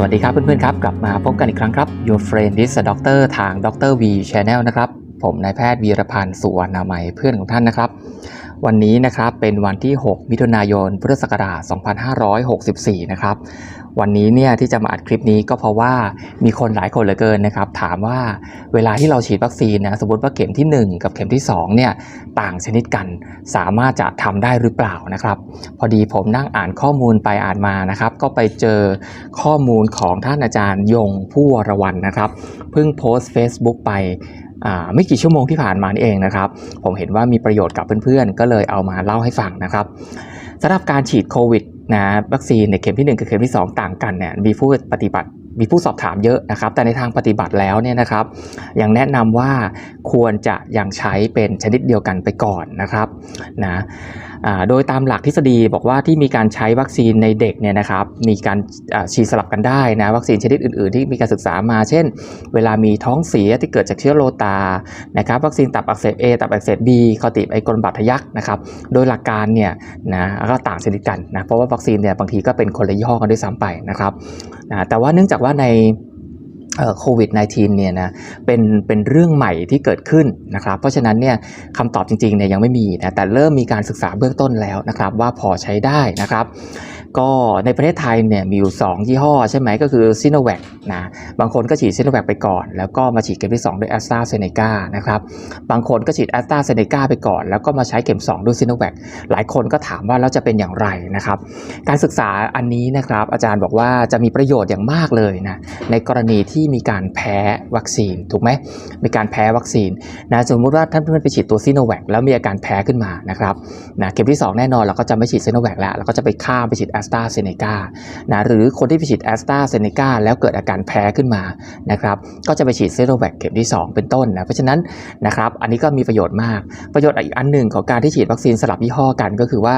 สวัสดีครับเพื่อนๆครับ กลับมาพบกันอีกครั้งครับ Your Friend is a Doctor ทาง Dr. V Channel นะครับ ผมนายแพทย์วีรพันธ์สุวรรณามัยเพื่อนของท่านนะครับ วันนี้นะครับเป็นวันที่ 6 มิถุนายน พุทธศักราช 2564 นะครับ วันนี้เนี่ยที่จะมาอัดคลิปนี้ก็เพราะว่ามีคนหลายคนเหลือเกินนะครับ ถามว่าเวลาที่เราฉีดวัคซีนนะสมมติว่าเข็มที่ 1 กับเข็มที่2เนี่ยต่างชนิดกันสามารถจะทำได้หรือเปล่านะครับ พอดีผมนั่งอ่านข้อมูลไปอ่านมานะครับ ก็ไปเจอข้อมูลของท่านอาจารย์ยงผู้วรวันนะครับ พิ่งโพสต์ Facebook ไปไม่กี่ชั่วโมงที่ผ่านมานี่เองนะครับ ผมเห็นว่ามีประโยชน์กับเพื่อนๆ ก็เลยเอามาเล่าให้ฟังนะครับสำหรับการฉีดโควิดนะวัคซีนในเข็มที่ 1 กับเข็มที่ 2 ต่างกันเนี่ยมีผู้ปฏิบัติมีผู้สอบถามเยอะนะครับ แต่ในทางปฏิบัติแล้วเนี่ยนะครับ ยังแนะนำว่าควรจะยังใช้เป็นชนิดเดียวกันไปก่อนนะครับนะโดยตามหลักทฤษฎีบอกว่าที่มีการใช้วัคซีนในเด็กเนี่ยนะครับมีการฉีดสลับกันได้นะวัคซีนชนิดอื่นๆ ที่มีการศึกษามา เช่น เวลามีท้องเสียที่เกิดจากเชื้อโรตานะครับวัคซีนตับอักเสบ A ตับอักเสบ B คอติไอกลบัตทะยักนะครับโดยหลักการเนี่ยนะก็ต่างชนิดกันนะเพราะว่าวัคซีนเนี่ยบางทีก็เป็นคนละยี่ห้อกันด้วยซ้ำไปนะครับนะแต่ว่าเนื่องจากว่าใน โควิด -19 เนี่ยนะเป็นเป็นเรื่องใหม่ที่เกิดขึ้นนะครับ เพราะฉะนั้นเนี่ยคำตอบจริงๆเนี่ยยังไม่มีนะแต่เริ่มมีการศึกษาเบื้องต้นแล้วนะครับ ว่าพอใช้ได้นะครับ ก็ในประเทศไทยเนี่ยมีอยู่ 2 ยี่ห้อใช่ไหมก็คือซิโนแวคนะบางคนก็ฉีดซิโนแวคไปก่อน แล้วก็มาฉีดเข็มที่ 2 ด้วยแอสตราเซเนกานะครับบางคนก็ฉีดแอสตราเซเนกาไปก่อน แล้วก็มาใช้เข็ม 2 ด้วยซิโนแวคหลายคนก็ถามว่าแล้วจะเป็นอย่างไรนะครับการศึกษาอันนี้นะครับอาจารย์บอกว่าจะมีประโยชน์อย่างมากเลยนะในกรณีที่มีการแพ้วัคซีนถูกไหมมีการแพ้วัคซีนนะสมมติว่าท่านเพื่อนไปฉีดตัวซิโนแวคแล้วมีอาการแพ้ขึ้นมานะครับนะเข็มที่ 2 แน่นอนเราก็จะไม่ฉีดซิโนแวคแล้วเราก็จะไปข้ามไปฉีดแอสตราเซเนกานะหรือคนที่ไปฉีดแอสตราเซเนกาแล้วเกิดอาการแพ้ขึ้นมานะครับก็จะไปฉีดเซโนแวคเข็มที่ 2 เป็นต้นนะเพราะฉะนั้นนะครับอันนี้ก็มีประโยชน์มาก ประโยชน์อีกอันหนึ่งของการที่ฉีดวัคซีนสลับยี่ห้อกันก็คือว่า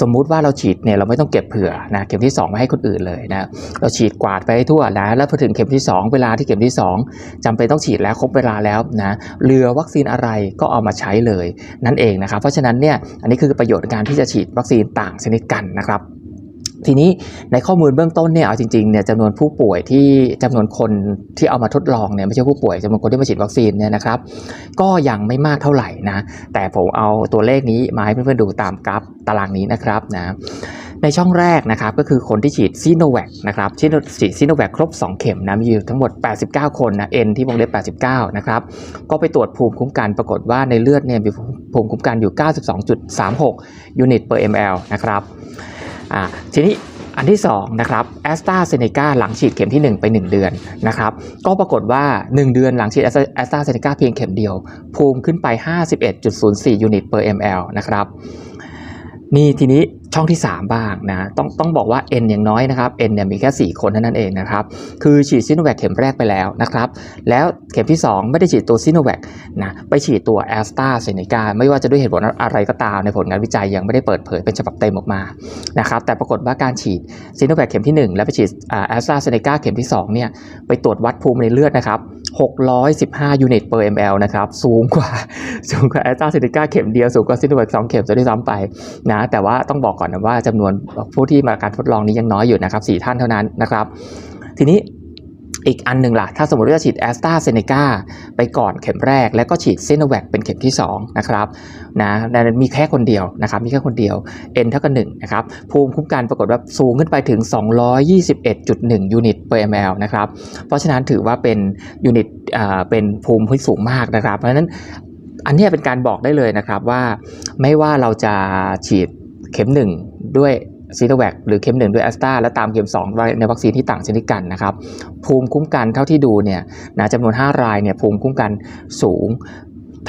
สมมุติว่าเราฉีดเนี่ยเราไม่ต้องเก็บเผื่อนะเข็มที่2ไม่ให้คนอื่นเลยนะเราฉีดกวาดไปให้ทั่วนะแล้วพอถึงเข็มที่ 2 เวลาที่เข็มที่ 2จำเป็นต้องฉีดแล้วครบเวลาแล้วนะเหลือวัคซีนอะไรก็เอามาใช้เลยนั่นเองนะครับเพราะฉะนั้นเนี่ยอันนี้คือประโยชน์ในการที่จะฉีดวัคซีนต่างชนิดกันนะครับ ทีนี้ในข้อมูลเบื้องต้นเนี่ยเอาจริงๆเนี่ยจำนวนผู้ป่วยที่จำนวนคนที่เอามาทดลองเนี่ยไม่ใช่ผู้ป่วยจำนวนคนที่มาฉีดวัคซีนเนี่ยนะครับ ก็ยังไม่มากเท่าไหร่นะแต่ผมเอาตัวเลขนี้มาให้เพื่อนๆดูตามกราฟตารางนี้นะครับนะในช่องแรกนะครับก็คือคนที่ฉีดซีโนแวคนะครับฉีดฉีดซีโนแวคครบ 2 เข็มนะมีอยู่ทั้งหมด 89 คนนะ N ที่วงเล็บ 89 นะครับ ก็ไปตรวจภูมิคุ้มกันปรากฏว่าในเลือดเนี่ยมีภูมิคุ้มกันอยู่ 92.36ยูนิต per ml นะครับ อ่าทีนี้อันที่2นะครับแอสตราเซเนกาหลังฉีดเข็มที่ 1 ไป 1 เดือนนะครับก็ปรากฏว่า 1 เดือนหลังฉีดแอสตราเซเนกาเพียงเข็มเดียว ภูมิขึ้นไป 51.04 ยูนิต per ml นะครับ นี่ทีนี้ช่องที่ 3 บ้างนะต้องต้องบอกว่า N อย่างน้อยนะครับ N เนี่ยมีแค่ 4 คนเท่านั้นเองนะครับคือฉีดซิโนแวคเข็มแรกไปแล้วนะครับแล้วเข็มที่ 2 ไม่ได้ฉีดตัวซิโนแวคนะไปฉีดตัวแอสตราเซเนกาไม่ว่าจะด้วยเหตุผลอะไรก็ตามในผลงานวิจัยยังไม่ได้เปิดเผยเป็นฉบับเต็มออกมานะครับแต่ปรากฏว่าการฉีดซิโนแวคเข็มที่ 1 แล้วไปฉีดแอสตราเซเนกาเข็มที่2เนี่ยไปตรวจวัดภูมิในเลือดนะครับ 615 ยูนิต per ml นะครับ สูงกว่า สูงกว่าแอสตราเซเนกาเข็มเดียว สูงกว่าซิโนแวค2เข็มจะได้ซ้ำไปนะ แต่ว่าต้องบอกก่อนนะว่าจำนวนผู้ที่มาการทดลองนี้ยังน้อยอยู่นะครับ 4 ท่านเท่านั้นนะครับ ทีนี้ อีกอันหนึ่งล่ะ ถ้าสมมติว่าฉีดแอสตราเซเนกาไปก่อนเข็มแรก แล้วก็ฉีดซิโนแวคเป็นเข็มที่ 2 นะครับนะมีแค่คนเดียวนะครับ มีแค่คนเดียว N เท่ากับ1นะครับ ภูมิคุ้มกันปรากฏว่าสูงขึ้นไปถึง 221.1 ยูนิต per ml นะครับ เพราะฉะนั้นถือว่าเป็นยูนิตอ่าเป็นภูมิที่สูงมากนะครับ เพราะฉะนั้นอันนี้เป็นการบอกได้เลยนะครับว่าไม่ว่าเราจะฉีดเข็ม 1 ด้วย ซีโนแวคหรือเข็มหนึ่งด้วยแอสตราและตามเข็ม2ในวัคซีนที่ต่างชนิดกันนะครับภูมิคุ้มกันเท่าที่ดูเนี่ยนะจำนวน 5 รายเนี่ยภูมิคุ้มกันสูง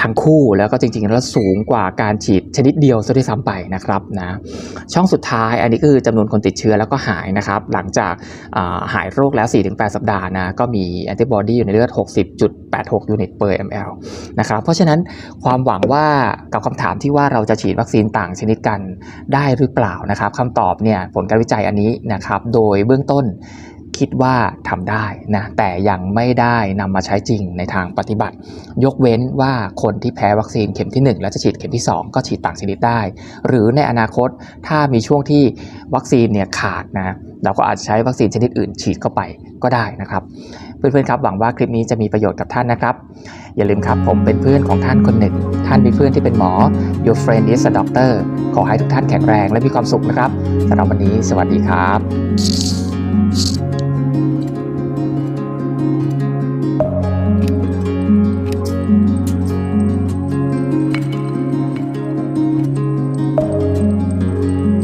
ทั้งคู่แล้วก็จริงๆแล้วสูงกว่าการฉีดชนิดเดียวซะด้วยซ้ำไปนะครับนะช่องสุดท้ายอันนี้ก็คือจำนวนคนติดเชื้อแล้วก็หายนะครับ หลังจากหายโรคแล้ว 4-8 สัปดาห์นะก็มีแอนติบอดีอยู่ในเลือด 60.86 ยูนิต per ml นะครับเพราะฉะนั้นความหวังว่ากับคำถามที่ว่าเราจะฉีดวัคซีนต่างชนิดกันได้หรือเปล่านะครับคำตอบเนี่ยผลการวิจัยอันนี้นะครับโดยเบื้องต้น คิดว่าทำได้นะแต่ยังไม่ได้นำมาใช้จริงในทางปฏิบัติ ยกเว้นว่าคนที่แพ้วัคซีนเข็มที่ 1 แล้วจะฉีดเข็มที่ 2 ก็ฉีดต่างชนิดได้ หรือในอนาคตถ้ามีช่วงที่วัคซีนเนี่ยขาดนะเราก็อาจใช้วัคซีนชนิดอื่นฉีดเข้าไปก็ได้นะครับ เพื่อนๆครับหวังว่าคลิปนี้จะมีประโยชน์กับท่านนะครับ อย่าลืมครับผมเป็นเพื่อนของท่านคนหนึ่ง ท่านมีเพื่อนที่เป็นหมอ Your friend is a doctor ขอให้ทุกท่านแข็งแรงและมีความสุขนะครับสำหรับวันนี้ สวัสดีครับ